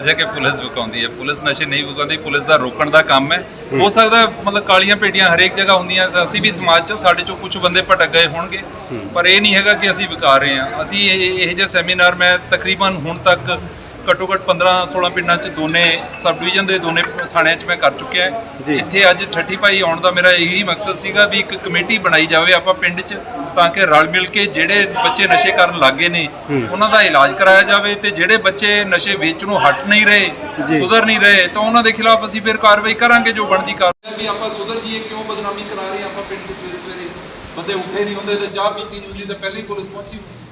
ਜੇ ਕਿ ਪੁਲਿਸ ਵਿਕਾਉਂਦੀ ਹੈ ਪੁਲਿਸ ਨਸ਼ੇ ਨਹੀਂ ਵਿਕਾਉਂਦੀ ਪੁਲਿਸ ਦਾ ਰੋਕਣ ਦਾ ਕੰਮ ਹੈ। ਹੋ ਸਕਦਾ ਹੈ ਮਤਲਬ ਕਾਲੀਆਂ ਪੇਟੀਆਂ ਹਰੇਕ ਜਗ੍ਹਾ ਹੁੰਦੀਆਂ ਅਸੀਂ ਵੀ ਸਮਾਜ 'ਚ ਸਾਡੇ 'ਚੋਂ ਕੁਝ ਬੰਦੇ ਭਟਕ ਗਏ ਹੋਣਗੇ। ਪਰ ਇਹ ਨਹੀਂ ਹੈਗਾ ਕਿ ਅਸੀਂ ਵਿਕਾ ਰਹੇ ਹਾਂ। ਅਸੀਂ ਇਹ ਜਿਹੇ ਸੈਮੀਨਾਰ ਮੈਂ ਤਕਰੀਬਨ ਹੁਣ ਤੱਕ ਘੱਟੋ ਘੱਟ 15 16 ਪਿੰਡਾਂ 'ਚ ਦੋਨੇ ਸਬ ਡਿਵੀਜ਼ਨ ਦੇ ਦੋਨੇ ਥਾਣਿਆਂ 'ਚ ਮੈਂ ਕਰ ਚੁੱਕਿਆ ਇੱਥੇ ਅੱਜ ਠੱਠੀ ਭਾਈ ਆਉਣ ਦਾ ਮੇਰਾ ਇਹੀ ਮਕਸਦ ਸੀਗਾ ਵੀ ਇੱਕ ਕਮੇਟੀ ਬਣਾਈ ਜਾਵੇ ਆਪਾਂ ਪਿੰਡ 'ਚ। ਤਾਂ ਕਿ ਰਲ ਮਿਲ ਕੇ ਜਿਹੜੇ ਬੱਚੇ ਨਸ਼ੇ ਕਰਨ ਲੱਗੇ ਨੇ ਉਹਨਾਂ ਦਾ ਇਲਾਜ ਕਰਾਇਆ ਜਾਵੇ ਤੇ ਜਿਹੜੇ ਬੱਚੇ ਨਸ਼ੇ ਵੇਚਣੋਂ ਹਟ ਨਹੀਂ ਰਹੇ। ਸੁਧਰ ਨਹੀਂ ਰਹੇ ਤਾਂ ਉਹਨਾਂ ਦੇ ਖਿਲਾਫ ਅਸੀਂ ਫਿਰ ਕਾਰਵਾਈ ਕਰਾਂਗੇ ਜੋ ਬਣਦੀ ਕਾਰਵਾਈ ਵੀ ਆਪਾਂ ਸੁਧਰ ਜੀਏ ਕਿਉਂ ਬਦਨਾਮੀ ਕਰਾ ਰਹੇ ਆਪਾਂ ਪਿੰਡ ਦੇ ਸਵੇਰੇ ਸਵੇਰੇ? ਬੰਦੇ ਉੱਠੇ ਨਹੀਂ ਹੁੰਦੇ ਤੇ ਚਾਹ ਪੀਤੀ ਨਹੀਂ ਹੁੰਦੀ ਤਾਂ ਪਹਿਲਾਂ ਹੀ ਪੁਲਿਸ ਪਹੁੰਚੀ ਹੁੰਦੀ।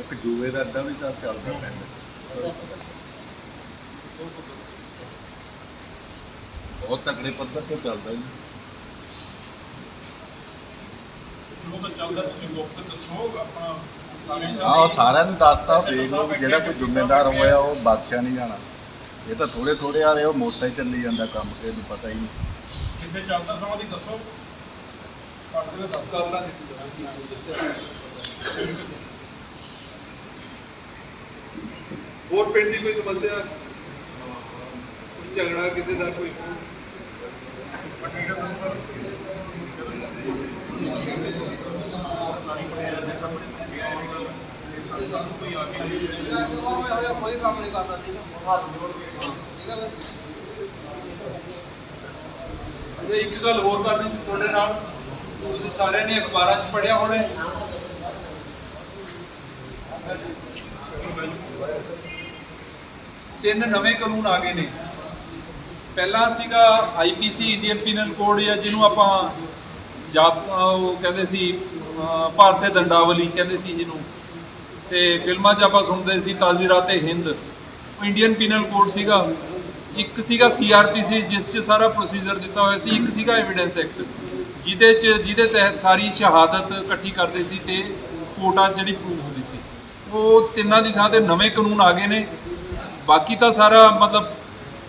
ਇੱਕ ਜੂਏ ਦਾ ਅੱਡਾ ਵੀ ਸਾਥ ਚੱਲਦਾ ਪਿੰਡ। ਬਹੁਤ ਤਕੜੇ ਪੱਧਰ ਤੇ ਚੱਲਦਾ ਜੀ। ਹਾਂ ਉਹ ਸਾਰਿਆਂ ਨੂੰ ਦੱਸਤਾ ਵੇਖ ਲਓ ਵੀ ਜਿਹੜਾ ਕੋਈ ਜ਼ਿੰਮੇਦਾਰ ਹੋਇਆ ਉਹ ਬਖਸ਼ਿਆ ਨਹੀਂ ਜਾਣਾ। ਇਹ ਤਾਂ ਥੋੜੇ ਥੋੜੇ ਵਾਲੇ ਉਹ ਮੋਟਾ ਹੀ ਚੱਲੀ ਜਾਂਦਾ ਕੰਮ ਕਿਸੇ ਨੂੰ ਪਤਾ ਹੀ ਨਹੀਂ। ਕਿੱਥੇ ਚੱਲਦਾ ਸਮਾਂ ਦੀ ਦੱਸੋ? ਤੁਹਾਡੇ ਦੇ ਦੱਸ ਗੱਲਾਂ ਹੋਰ ਪਿੰਡ ਦੀ ਕੋਈ ਸਮੱਸਿਆ? ਕੋਈ ਝਗੜਾ ਕਿਸੇ ਦਾ ਕੋਈ ਅੱਛਾ, ਇੱਕ ਗੱਲ ਹੋਰ ਕਰਨੀ ਸੀ ਤੁਹਾਡੇ ਨਾਲ। ਤੁਸੀਂ ਸਾਰਿਆਂ ਨੇ ਅਖਬਾਰਾਂ 'ਚ ਪੜ੍ਹਿਆ ਹੋਣੇ ਤਿੰਨ ਨਵੇਂ ਕਾਨੂੰਨ ਆ ਗਏ ਨੇ। ਪਹਿਲਾ ਸੀਗਾ ਆਈਪੀਸੀ ਇੰਡੀਅਨ ਪੀਨਲ ਕੋਡ ਜਾਂ ਜਿਹਨੂੰ ਆਪਾਂ ਜਾਪ ਉਹ ਕਹਿੰਦੇ ਸੀ, ਅਹ ਭਾਰਤੀ ਦੰਡਾਵਲੀ ਕਹਿੰਦੇ ਸੀ ਜਿਹਨੂੰ। ਤੇ ਫਿਲਮਾਂ 'ਚ ਆਪਾਂ ਸੁਣਦੇ ਸੀ ਤਾਜ਼ੀਰਾਤੇ ਹਿੰਦ। ਉਹ ਇੰਡੀਅਨ ਪੀਨਲ ਕੋਡ ਸੀਗਾ। ਇੱਕ ਸੀਗਾ ਸੀਆਰਪੀਸੀ ਜਿਸ 'ਚ ਸਾਰਾ ਪ੍ਰੋਸੀਜਰ ਦਿੱਤਾ ਹੋਇਆ ਸੀ। ਇੱਕ ਸੀਗਾ ਐਵੀਡੈਂਸ ਐਕਟ ਜਿਹਦੇ 'ਚ, ਜਿਹਦੇ ਤਹਿਤ ਸਾਰੀ ਸ਼ਹਾਦਤ ਇਕੱਠੀ ਕਰਦੇ ਸੀ ਤੇ ਕੋਟਾ ਜਿਹੜੀ ਪ੍ਰੂਵ ਹੁੰਦੀ ਸੀ। ਉਹ ਤਿੰਨਾਂ ਦੀ ਥਾਂ ਤੇ ਨਵੇਂ ਕਾਨੂੰਨ ਆ ਗਏ ਨੇ। ਬਾਕੀ ਤਾਂ ਸਾਰਾ ਮਤਲਬ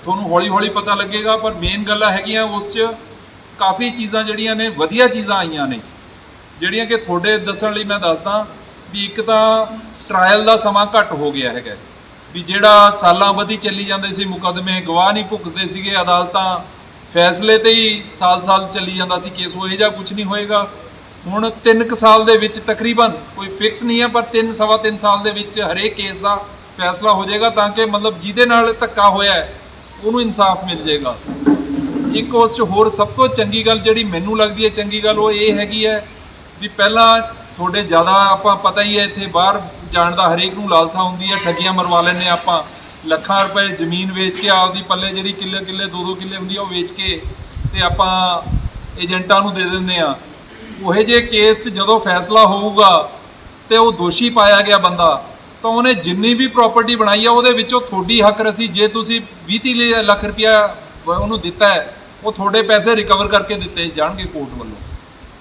ਤੁਹਾਨੂੰ ਹੌਲੀ ਹੌਲੀ ਪਤਾ ਲੱਗੇਗਾ, ਪਰ ਮੇਨ ਗੱਲਾਂ ਹੈਗੀਆਂ ਉਸ 'ਚ। ਕਾਫੀ ਚੀਜ਼ਾਂ ਜਿਹੜੀਆਂ ਨੇ, ਵਧੀਆ ਚੀਜ਼ਾਂ ਆਈਆਂ ਨੇ, ਜਿਹੜੀਆਂ ਕਿ ਤੁਹਾਡੇ ਦੱਸਣ ਲਈ ਮੈਂ ਦੱਸਦਾ ਵੀ ਇੱਕ ਤਾਂ ਟ੍ਰਾਇਲ ਦਾ ਸਮਾਂ ਘੱਟ ਹੋ ਗਿਆ ਹੈਗਾ। ਵੀ ਜਿਹੜਾ ਸਾਲਾਂ ਬੱਧੀ ਚੱਲੀ ਜਾਂਦੇ ਸੀ, ਮੁਕੱਦਮੇ ਗਵਾਹ ਨਹੀਂ ਭੁਗਤਦੇ ਸੀਗੇ, ਅਦਾਲਤਾਂ ਫੈਸਲੇ ਤੇ ਹੀ ਸਾਲ-ਸਾਲ ਚੱਲੀ ਜਾਂਦਾ ਸੀ, ਕੇਸ ਹੋਏ ਜਾਂ ਕੁਝ ਨਹੀਂ ਹੋਏਗਾ। ਹੁਣ 3 ਕੁ ਸਾਲ ਦੇ ਵਿੱਚ ਤਕਰੀਬਨ ਕੋਈ ਫਿਕਸ ਨਹੀਂ ਹੈ, ਪਰ 3 ਸਵਾ 3 ਸਾਲ ਦੇ ਵਿੱਚ ਹਰੇਕ ਕੇਸ ਦਾ ਫੈਸਲਾ ਹੋ ਜਾਏਗਾ, ਤਾਂ ਕਿ ਮਤਲਬ ਜਿਹਦੇ ਨਾਲ ਧੱਕਾ ਹੋਇਆ ਹੈ ਉਹਨੂੰ ਇਨਸਾਫ ਮਿਲ ਜਾਏਗਾ। ਇੱਕ ਉਸ 'ਚ ਹੋਰ ਸਭ ਤੋਂ ਚੰਗੀ ਗੱਲ ਜਿਹੜੀ ਮੈਨੂੰ ਲੱਗਦੀ ਹੈ, ਚੰਗੀ ਗੱਲ ਉਹ ਇਹ ਹੈਗੀ ਹੈ ਵੀ ਪਹਿਲਾਂ ਤੁਹਾਡੇ ਜ਼ਿਆਦਾ ਆਪਾਂ ਪਤਾ ਹੀ ਹੈ, ਇੱਥੇ ਬਾਹਰ ਜਾਣ ਦਾ ਹਰੇਕ ਨੂੰ ਲਾਲਸਾ ਹੁੰਦੀ ਹੈ, ਠੱਗੀਆਂ ਮਰਵਾ ਲੈਂਦੇ ਹਾਂ ਆਪਾਂ। ਲੱਖਾਂ ਰੁਪਏ ਜ਼ਮੀਨ ਵੇਚ ਕੇ ਆਪਦੀ ਪੱਲੇ ਜਿਹੜੀ ਕਿੱਲੇ ਕਿੱਲੇ, ਦੋ ਦੋ ਕਿੱਲੇ ਹੁੰਦੀ ਆ, ਉਹ ਵੇਚ ਕੇ ਤੇ ਆਪਾਂ ਏਜੰਟਾਂ ਨੂੰ ਦੇ ਦਿੰਦੇ ਆ ਉਹੇ ਜੇ ਕੇਸ 'ਚ ਜਦੋਂ ਫੈਸਲਾ ਹੋਊਗਾ ਤੇ ਉਹ ਦੋਸ਼ੀ ਪਾਇਆ ਗਿਆ ਬੰਦਾ। ਤਾਂ ਉਹਨੇ ਜਿੰਨੀ ਵੀ ਪ੍ਰਾਪਰਟੀ ਬਣਾਈ ਆ, ਉਹਦੇ ਵਿੱਚੋਂ ਤੁਹਾਡੀ ਹੱਕ ਰਸੀ, ਜੇ ਤੁਸੀਂ 20 ਤੀਹ ਲੱਖ ਰੁਪਇਆ ਉਹਨੂੰ ਦਿੱਤਾ ਹੈ, ਉਹ ਤੁਹਾਡੇ ਪੈਸੇ ਰਿਕਵਰ ਕਰਕੇ ਦਿੱਤੇ ਜਾਣਗੇ ਕੋਰਟ ਵੱਲੋਂ।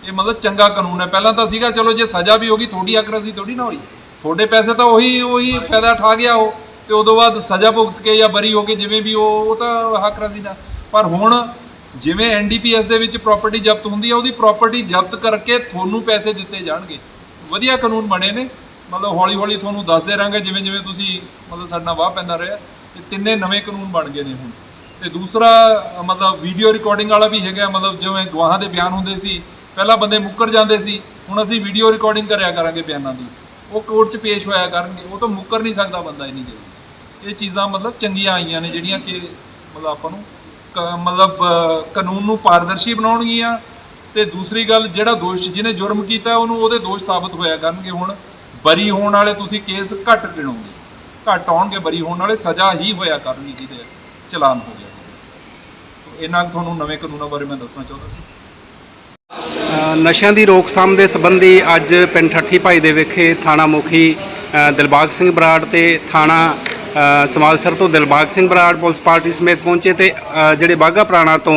ਇਹ ਮਤਲਬ ਚੰਗਾ ਕਾਨੂੰਨ ਹੈ। ਪਹਿਲਾਂ ਤਾਂ ਸੀਗਾ, ਚਲੋ ਜੇ ਸਜ਼ਾ ਵੀ ਹੋਗੀ ਤੁਹਾਡੀ ਹੱਕ ਰਸੀ ਥੋੜੀ ਨਾ ਹੋਈ। ਤੁਹਾਡੇ ਪੈਸੇ ਤਾਂ ਉਹੀ ਉਹੀ ਫਾਇਦਾ ਠਾ ਗਿਆ ਉਹ, ਤੇ ਉਦੋਂ ਬਾਅਦ ਸਜ਼ਾ ਭੁਗਤ ਕੇ ਜਾਂ ਬਰੀ ਹੋ ਕੇ ਜਿਵੇਂ ਵੀ ਉਹ ਉਹ ਤਾਂ ਹੱਕ ਰਸੀ ਦਾ। ਪਰ ਹੁਣ ਜਿਵੇਂ ਐਨਡੀਪੀਐਸ ਦੇ ਵਿੱਚ ਪ੍ਰਾਪਰਟੀ ਜ਼ਬਤ ਹੁੰਦੀ ਹੈ ਉਹਦੀ ਪ੍ਰਾਪਰਟੀ ਜ਼ਬਤ ਕਰਕੇ ਤੁਹਾਨੂੰ ਪੈਸੇ ਦਿੱਤੇ ਜਾਣਗੇ। ਵਧੀਆ ਕਾਨੂੰਨ ਬਣੇ ਨੇ। ਮਤਲਬ ਹੌਲੀ ਹੌਲੀ ਤੁਹਾਨੂੰ ਦੱਸਦੇ ਰਾਂਗੇ, ਜਿਵੇਂ ਜਿਵੇਂ ਤੁਸੀਂ ਮਤਲਬ ਸਾਡੇ ਨਾਲ ਵਾਹ ਪੈਂਦਾ ਰਿਹਾ, ਤੇ ਤਿੰਨੇ ਨਵੇਂ ਕਾਨੂੰਨ ਬਣ ਗਏ ਨੇ ਹੁਣ। ਤੇ ਦੂਸਰਾ ਮਤਲਬ ਵੀਡੀਓ ਰਿਕਾਰਡਿੰਗ ਵਾਲਾ ਵੀ ਹੈਗਾ, ਮਤਲਬ ਜਿਵੇਂ ਗਵਾਹਾਂ ਦੇ ਬਿਆਨ ਹੁੰਦੇ ਸੀ, ਪਹਿਲਾਂ ਬੰਦੇ ਮੁੱਕਰ ਜਾਂਦੇ ਸੀ, ਹੁਣ ਅਸੀਂ ਵੀਡੀਓ ਰਿਕਾਰਡਿੰਗ ਕਰਿਆ ਕਰਾਂਗੇ ਬਿਆਨਾਂ ਦੀ। ਉਹ ਕੋਰਟ 'ਚ ਪੇਸ਼ ਹੋਇਆ ਕਰਨਗੇ, ਉਹ ਤਾਂ ਮੁੱਕਰ ਨਹੀਂ ਸਕਦਾ ਬੰਦਾ ਇੰਨੀ ਜਲਦੀ। ਇਹ ਚੀਜ਼ਾਂ ਮਤਲਬ ਚੰਗੀਆਂ ਆਈਆਂ ਨੇ, ਜਿਹੜੀਆਂ ਕਿ ਮਤਲਬ ਆਪਾਂ ਨੂੰ ਕ- ਮਤਲਬ ਕਾਨੂੰਨ ਨੂੰ ਪਾਰਦਰਸ਼ੀ ਬਣਾਉਣਗੀਆਂ। ਤੇ ਦੂਸਰੀ ਗੱਲ, ਜਿਹੜਾ ਦੋਸ਼, ਜਿਹਨੇ ਜੁਰਮ ਕੀਤਾ, ਉਹਨੂੰ ਉਹਦੇ ਦੋਸ਼ ਸਾਬਤ ਹੋਇਆ ਕਰਨਗੇ ਹੁਣ। ਬਰੀ ਹੋਣ ਵਾਲੇ ਤੁਸੀਂ ਕੇਸ ਘੱਟ ਗਿਣੋਗੇ। ਘੱਟ ਆਉਣਗੇ ਬਰੀ ਹੋਣ ਵਾਲੇ ਸਜ਼ਾ ਹੀ ਹੋਇਆ ਕਰਨੀ ਜਿਹਦੇ ਚਲਾਨ ਹੋ ਗਿਆ। ਇਹਨਾਂ ਕੁ ਤੁਹਾਨੂੰ ਨਵੇਂ ਕਾਨੂੰਨਾਂ ਬਾਰੇ ਮੈਂ ਦੱਸਣਾ ਚਾਹੁੰਦਾ ਸੀ। ਨਸ਼ਿਆਂ ਦੀ ਰੋਕਥਾਮ ਦੇ ਸੰਬੰਧੀ ਅੱਜ ਪਿੰਡ ਠੱਠੀ ਭਾਈ ਦੇ ਵਿਖੇ ਥਾਣਾ ਮੁਖੀ ਦਿਲਬਾਗ ਸਿੰਘ ਬਰਾੜ ਤੇ ਥਾਣਾ ਅ, ਸਮਾਲਸਰ ਤੋਂ ਦਿਲਬਾਗ ਸਿੰਘ ਬਰਾੜ ਪੁਲਿਸ ਪਾਰਟੀ ਸਮੇਤ ਪਹੁੰਚੇ ਤੇ ਜਿਹੜੇ ਬਾਗਾ ਪੁਰਾਣਾ ਤੋਂ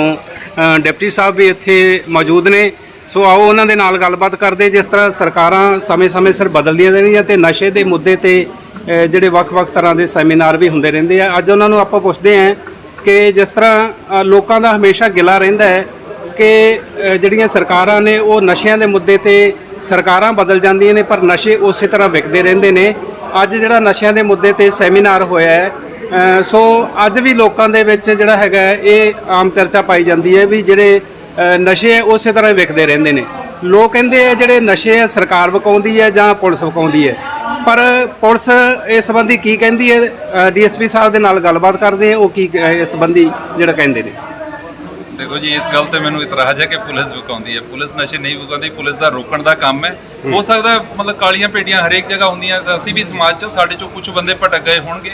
ਡਿਪਟੀ ਸਾਹਿਬ ਵੀ ਇੱਥੇ ਮੌਜੂਦ ਨੇ। ਸੋ ਆਓ ਉਹਨਾਂ ਦੇ ਨਾਲ ਗੱਲਬਾਤ ਕਰਦੇ ਜਿਸ ਤਰ੍ਹਾਂ ਸਰਕਾਰਾਂ ਸਮੇਂ-ਸਮੇਂ ਸਿਰ ਬਦਲਦੀਆਂ ਰਹਿੰਦੀਆਂ ਤੇ ਨਸ਼ੇ ਦੇ ਮੁੱਦੇ ਤੇ ਜਿਹੜੇ ਵੱਖ-ਵੱਖ ਤਰ੍ਹਾਂ ਦੇ ਸੈਮੀਨਾਰ ਵੀ ਹੁੰਦੇ ਰਹਿੰਦੇ ਆ। ਅੱਜ ਉਹਨਾਂ ਨੂੰ ਆਪਾਂ ਪੁੱਛਦੇ ਹਾਂ ਕਿ ਜਿਸ ਤਰ੍ਹਾਂ ਲੋਕਾਂ ਦਾ ਹਮੇਸ਼ਾ ਗਿਲਾ ਰਹਿੰਦਾ ਹੈ ਕਿ ਜਿਹੜੀਆਂ ਸਰਕਾਰਾਂ ਨੇ ਉਹ ਨਸ਼ਿਆਂ ਦੇ ਮੁੱਦੇ ਤੇ ਸਰਕਾਰਾਂ ਬਦਲ ਜਾਂਦੀਆਂ ਨੇ, ਪਰ ਨਸ਼ੇ ਉਸੇ ਤਰ੍ਹਾਂ ਵਿਕਦੇ ਰਹਿੰਦੇ ਨੇ। ਅੱਜ ਜਿਹੜਾ ਨਸ਼ਿਆਂ ਦੇ ਮੁੱਦੇ ਤੇ ਸੈਮੀਨਾਰ ਹੋਇਆ ਹੈ ਸੋ ਅੱਜ ਵੀ ਲੋਕਾਂ ਦੇ ਵਿੱਚ ਜਿਹੜਾ ਹੈਗਾ ਇਹ ਆਮ ਚਰਚਾ ਪਾਈ ਜਾਂਦੀ ਹੈ ਵੀ ਜਿਹੜੇ ਨਸ਼ੇ ਉਸੇ ਤਰ੍ਹਾਂ ਵਿਕਦੇ ਰਹਿੰਦੇ ਨੇ। ਲੋਕ ਕਹਿੰਦੇ ਆ ਜਿਹੜੇ ਨਸ਼ੇ ਆ ਸਰਕਾਰ ਵਿਕਾਉਂਦੀ ਹੈ ਜਾਂ ਪੁਲਿਸ ਵਿਕਾਉਂਦੀ ਹੈ। ਪਰ ਪੁਲਿਸ ਇਸ ਸੰਬੰਧੀ ਕੀ ਕਹਿੰਦੀ ਹੈ? ਡੀਐਸਪੀ ਸਾਹਿਬ ਦੇ ਨਾਲ ਗੱਲਬਾਤ ਕਰਦੇ ਆ ਉਹ ਕੀ ਇਸ ਸੰਬੰਧੀ ਜਿਹੜਾ ਕਹਿੰਦੇ ਨੇ। ਦੇਖੋ ਜੀ ਇਸ ਗੱਲ ਤੇ ਮੈਨੂੰ ਇਤਰਾਜ਼ ਹੈ ਕਿ ਪੁਲਿਸ ਵਿਕਾਉਂਦੀ ਹੈ। ਪੁਲਿਸ ਨਸ਼ੇ ਨਹੀਂ ਵਿਕਾਉਂਦੀ। ਪੁਲਿਸ ਦਾ ਰੋਕਣ ਦਾ ਕੰਮ ਹੈ। ਹੋ। ਸਕਦਾ ਮਤਲਬ ਕਾਲੀਆਂ ਪੇਟੀਆਂ ਹਰੇਕ ਜਗ੍ਹਾ ਹੁੰਦੀਆਂ। ਅਸੀਂ ਵੀ ਸਮਾਜ 'ਚ ਸਾਡੇ 'ਚੋਂ ਕੁਝ ਬੰਦੇ ਭਟਕ ਗਏ ਹੋਣਗੇ।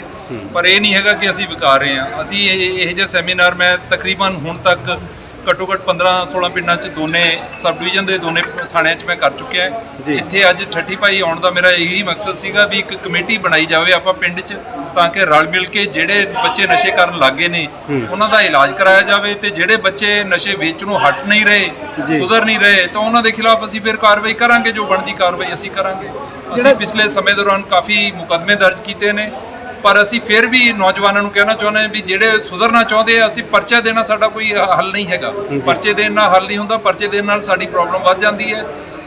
ਪਰ ਇਹ ਨਹੀਂ ਹੈਗਾ ਕਿ ਅਸੀਂ ਵਿਕਾ ਰਹੇ ਹਾਂ। ਅਸੀਂ ਇਹ ਜਿਹੇ ਸੈਮੀਨਾਰ ਮੈਂ ਤਕਰੀਬਨ ਹੁਣ ਤੱਕ ਘੱਟੋ ਘੱਟ 15 16 ਪਿੰਡਾਂ 'ਚ ਦੋਨੇ ਸਬ ਡਿਵੀਜ਼ਨ ਦੇ ਦੋਨੇ ਥਾਣਿਆਂ 'ਚ ਮੈਂ ਕਰ ਚੁੱਕਿਆ। ਹਾਂ ਇੱਥੇ ਅੱਜ ਠੱਠੀ ਭਾਈ ਆਉਣ ਦਾ ਮੇਰਾ ਇਹੀ ਮਕਸਦ ਸੀਗਾ ਵੀ ਇੱਕ ਕਮੇਟੀ ਬਣਾਈ ਜਾਵੇ ਆਪਾਂ ਪਿੰਡ 'ਚ ਤਾਂ ਕਿ ਰਲ ਮਿਲ ਕੇ ਜਿਹੜੇ ਬੱਚੇ ਨਸ਼ੇ ਕਰਨ ਲੱਗੇ ਨੇ ਉਹਨਾਂ ਦਾ ਇਲਾਜ ਕਰਾਇਆ ਜਾਵੇ ਤੇ ਜਿਹੜੇ ਬੱਚੇ ਨਸ਼ੇ ਵੇਚਣੋਂ ਹਟ ਨਹੀਂ ਰਹੇ। ਸੁਧਰ ਨਹੀਂ ਰਹੇ ਤਾਂ ਉਹਨਾਂ ਦੇ ਖਿਲਾਫ ਅਸੀਂ ਫਿਰ ਕਾਰਵਾਈ ਕਰਾਂਗੇ ਜੋ ਬਣਦੀ ਕਾਰਵਾਈ ਅਸੀਂ ਕਰਾਂਗੇ ਅਸੀਂ ਪਿਛਲੇ ਸਮੇਂ ਦੌਰਾਨ ਕਾਫੀ ਮੁਕੱਦਮੇ ਦਰਜ ਕੀਤੇ ਨੇ ਪਰ ਅਸੀਂ ਫਿਰ ਵੀ ਨੌਜਵਾਨਾਂ ਨੂੰ ਕਹਿਣਾ ਚਾਹੁੰਦੇ ਹਾਂ ਵੀ ਜਿਹੜੇ ਸੁਧਰਨਾ ਚਾਹੁੰਦੇ ਆ ਅਸੀਂ ਪਰਚਾ ਦੇਣਾ ਸਾਡਾ ਕੋਈ ਹੱਲ ਨਹੀਂ ਹੈਗਾ। ਪਰਚੇ ਦੇਣ ਨਾਲ ਹੱਲ ਨਹੀਂ ਹੁੰਦਾ ਪਰਚੇ ਦੇਣ ਨਾਲ ਸਾਡੀ ਪ੍ਰੋਬਲਮ ਵੱਧ ਜਾਂਦੀ ਹੈ।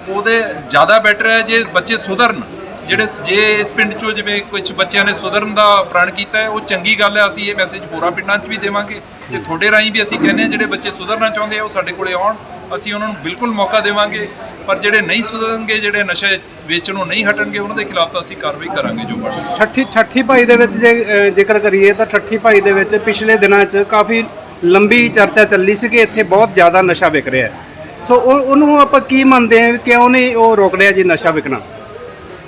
ਉਹਦੇ ਜ਼ਿਆਦਾ ਬੈਟਰ ਹੈ ਜੇ ਬੱਚੇ ਸੁਧਰਨ। ਜਿਹੜੇ ਜੇ ਇਸ ਪਿੰਡ ਚੋਂ ਜਿਵੇਂ ਕੁਝ ਬੱਚਿਆਂ ਨੇ ਸੁਧਰਨ ਦਾ ਪ੍ਰਣ ਕੀਤਾ ਹੈ, ਉਹ ਚੰਗੀ ਗੱਲ ਹੈ, ਅਸੀਂ ਇਹ ਮੈਸੇਜ ਹੋਰਾਂ ਪਿੰਡਾਂ 'ਚ ਵੀ ਦੇਵਾਂਗੇ। ਤੇ ਤੁਹਾਡੇ ਰਾਹੀਂ ਵੀ ਅਸੀਂ ਕਹਿੰਦੇ ਹਾਂ, ਜਿਹੜੇ ਬੱਚੇ ਸੁਧਰਨਾ ਚਾਹੁੰਦੇ ਆ, ਉਹ ਸਾਡੇ ਕੋਲੇ ਆਉਣ। ਅਸੀਂ ਉਹਨਾਂ ਨੂੰ ਬਿਲਕੁਲ ਮੌਕਾ ਦੇਵਾਂਗੇ, ਪਰ ਜਿਹੜੇ ਨਹੀਂ ਸੁਧਰਨਗੇ, ਜਿਹੜੇ ਨਸ਼ੇ ਵੇਚਣੋਂ ਨਹੀਂ ਹਟਣਗੇ, ਉਹਨਾਂ ਦੇ ਖਿਲਾਫ ਤਾਂ ਅਸੀਂ ਕਾਰਵਾਈ ਕਰਾਂਗੇ ਜੋ ਬਣਦੀ ਠੱਠੀ ਠੱਠੀ ਭਾਈ ਦੇ ਵਿੱਚ ਜੇ ਜ਼ਿਕਰ ਕਰੀਏ ਤਾਂ ਠੱਠੀ ਭਾਈ ਦੇ ਵਿੱਚ ਪਿਛਲੇ ਦਿਨਾਂ 'ਚ ਕਾਫੀ ਲੰਬੀ ਚਰਚਾ ਚੱਲੀ ਸੀ ਕਿ ਇੱਥੇ ਬਹੁਤ ਜ਼ਿਆਦਾ ਨਸ਼ਾ ਵਿਕ ਰਿਹਾ ਹੈ। ਸੋ ਉਹ ਉਹਨੂੰ ਆਪਾਂ ਕੀ ਮੰਨਦੇ ਹਾਂ, ਕਿਉਂ ਨਹੀਂ ਉਹ ਰੋਕ ਰਿਹਾ ਜੀ ਨਸ਼ਾ ਵਿਕਣਾ?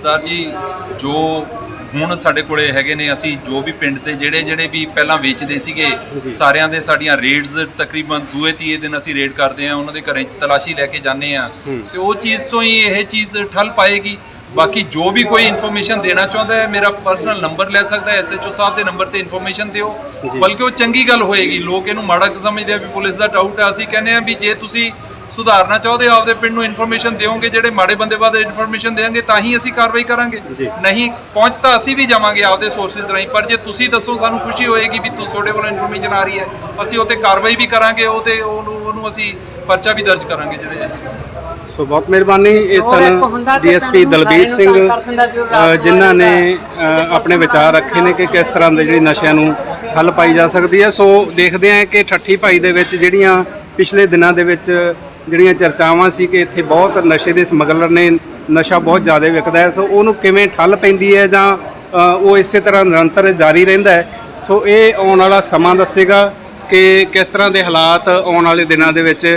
ਸਰਦਾਰ ਜੀ ਜੋ ਹੁਣ ਸਾਡੇ ਕੋਲੇ ਹੈਗੇ ਨੇ ਅਸੀਂ ਜੋ ਵੀ ਪਿੰਡ ਤੇ ਜਿਹੜੇ ਜਿਹੜੇ ਵੀ ਪਹਿਲਾਂ ਵੇਚਦੇ ਸੀਗੇ ਸਾਰਿਆਂ ਦੇ ਸਾਡੀਆਂ ਰੇਡਸ ਤਕਰੀਬਨ ਦੂਏ ਤੀਏ ਦਿਨ ਅਸੀਂ ਰੇਡ ਕਰਦੇ ਆ ਉਹਨਾਂ ਦੇ ਘਰੇ ਤਲਾਸ਼ੀ ਲੈ ਕੇ ਜਾਂਦੇ ਆ ਤੇ ਉਹ ਚੀਜ਼ ਤੋਂ ਹੀ ਇਹ ਚੀਜ਼ ਠੱਲ ਪਾਏਗੀ। ਬਾਕੀ ਜੋ ਵੀ ਕੋਈ ਇਨਫੋਰਮੇਸ਼ਨ ਦੇਣਾ ਚਾਹੁੰਦਾ ਹੈ ਮੇਰਾ ਪਰਸਨਲ ਨੰਬਰ ਲੈ ਸਕਦਾ ਹੈ ਐਸਐਚਓ ਸਾਹਿਬ ਦੇ ਨੰਬਰ ਤੇ ਇਨਫੋਰਮੇਸ਼ਨ ਦਿਓ। ਬਲਕਿ ਉਹ ਚੰਗੀ ਗੱਲ ਹੋਏਗੀ ਲੋਕ ਇਹਨੂੰ ਮਾੜਾ ਸਮਝਦੇ ਆ ਵੀ ਪੁਲਿਸ ਦਾ ਡਾਊਟ ਹੈ ਅਸੀਂ ਕਹਿੰਦੇ ਆ ਵੀ ਜੇ ਤੁਸੀਂ ਸੁਧਾਰਨਾ ਚਾਹਦੇ ਹੋ ਆਪਦੇ ਪਿੰਡ ਨੂੰ ਇਨਫੋਰਮੇਸ਼ਨ ਦਿਓਗੇ ਜਿਹੜੇ ਮਾੜੇ ਬੰਦੇ ਬਾਰੇ ਇਨਫੋਰਮੇਸ਼ਨ ਦੇਣਗੇ ਤਾਂ ਹੀ ਅਸੀਂ ਕਾਰਵਾਈ ਕਰਾਂਗੇ। ਨਹੀਂ ਪਹੁੰਚ ਤਾਂ ਅਸੀਂ ਵੀ ਜਾਵਾਂਗੇ ਆਪਦੇ ਸੋਰਸਸ ਰਾਹੀਂ ਪਰ ਜੇ ਤੁਸੀਂ ਦੱਸੋ ਸਾਨੂੰ ਖੁਸ਼ੀ ਹੋਏਗੀ ਵੀ ਤੁਹਾਡੇ ਕੋਲ ਇਨਫੋਰਮੇਸ਼ਨ ਆ ਰਹੀ ਹੈ। ਅਸੀਂ ਉਹ ਤੇ ਕਾਰਵਾਈ ਵੀ ਕਰਾਂਗੇ ਉਹ ਤੇ ਉਹਨੂੰ ਉਹਨੂੰ ਅਸੀਂ ਪਰਚਾ ਵੀ ਦਰਜ ਕਰਾਂਗੇ ਜਿਹੜੇ ਸੋ ਬਹੁਤ ਮਿਹਰਬਾਨੀ ਇਹ ਸਨ ਡੀਐਸਪੀ ਦਲਬੀਰ ਸਿੰਘ ਜਿਨ੍ਹਾਂ ਨੂੰ ਆਪਣੇ ਵਿਚਾਰ ਰੱਖੇ ਨੇ ਕਿ ਕਿਸ ਤਰ੍ਹਾਂ ਦੇ ਜਿਹੜੀ ਨਸ਼ਿਆਂ ਨੂੰ ਹੱਲ ਪਾਈ ਜਾ ਸਕਦੀ ਹੈ। ਸੋ ਦੇਖਦੇ ਹਾਂ ਕਿ ਠੱਠੀ ਭਾਈ ਦੇ ਵਿੱਚ ਜਿਹੜੀਆਂ ਪਿਛਲੇ ਦਿਨਾਂ ਦੇ ਵਿੱਚ ਜਿਹੜੀਆਂ ਚਰਚਾਵਾਂ ਸੀ ਕਿ ਇੱਥੇ ਬਹੁਤ ਨਸ਼ੇ ਦੇ ਸਮਗਲਰ ਨੇ, ਨਸ਼ਾ ਬਹੁਤ ਜ਼ਿਆਦਾ ਵਿਕਦਾ ਹੈ, ਸੋ ਉਹਨੂੰ ਕਿਵੇਂ ਠੱਲ ਪੈਂਦੀ ਹੈ ਜਾਂ ਉਹ ਇਸੇ ਤਰ੍ਹਾਂ ਨਿਰੰਤਰ ਜਾਰੀ ਰਹਿੰਦਾ ਹੈ? ਸੋ ਇਹ ਆਉਣ ਵਾਲਾ ਸਮਾਂ ਦੱਸੇਗਾ ਕਿ ਕਿਸ ਤਰ੍ਹਾਂ ਦੇ ਹਾਲਾਤ ਆਉਣ ਵਾਲੇ ਦਿਨਾਂ ਦੇ ਵਿੱਚ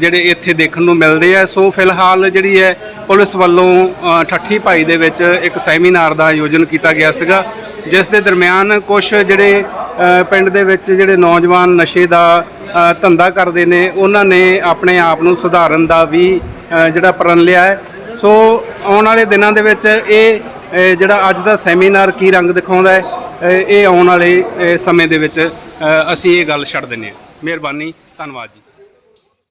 ਜਿਹੜੇ ਇੱਥੇ ਦੇਖਣ ਨੂੰ ਮਿਲਦੇ ਆ। ਸੋ ਫਿਲਹਾਲ ਜਿਹੜੀ ਹੈ, ਪੁਲਿਸ ਵੱਲੋਂ ਠੱਠੀ ਭਾਈ ਦੇ ਵਿੱਚ ਇੱਕ ਸੈਮੀਨਾਰ ਦਾ ਆਯੋਜਨ ਕੀਤਾ ਗਿਆ ਸੀਗਾ, ਜਿਸ ਦੇ ਦਰਮਿਆਨ ਕੁਝ ਜਿਹੜੇ ਪਿੰਡ ਦੇ ਵਿੱਚ ਜਿਹੜੇ ਨੌਜਵਾਨ ਨਸ਼ੇ ਦਾ ਧੰਦਾ ਕਰਦੇ ਨੇ, ਉਹਨਾਂ ਨੇ ਆਪਣੇ ਆਪ ਨੂੰ ਸੁਧਾਰਨ ਦਾ ਵੀ ਜਿਹੜਾ ਪ੍ਰਣ ਲਿਆ ਹੈ। ਸੋ ਆਉਣ ਵਾਲੇ ਦਿਨਾਂ ਦੇ ਵਿੱਚ ਇਹ ਜਿਹੜਾ ਅੱਜ ਦਾ ਸੈਮੀਨਾਰ ਕੀ ਰੰਗ ਦਿਖਾਉਂਦਾ ਹੈ, ਇਹ ਆਉਣ ਵਾਲੇ ਸਮੇਂ ਦੇ ਵਿੱਚ ਅਸੀਂ ਇਹ ਗੱਲ ਛੱਡ ਦਿੰਦੇ ਹਾਂ। ਮਿਹਰਬਾਨੀ, ਧੰਨਵਾਦ ਜੀ।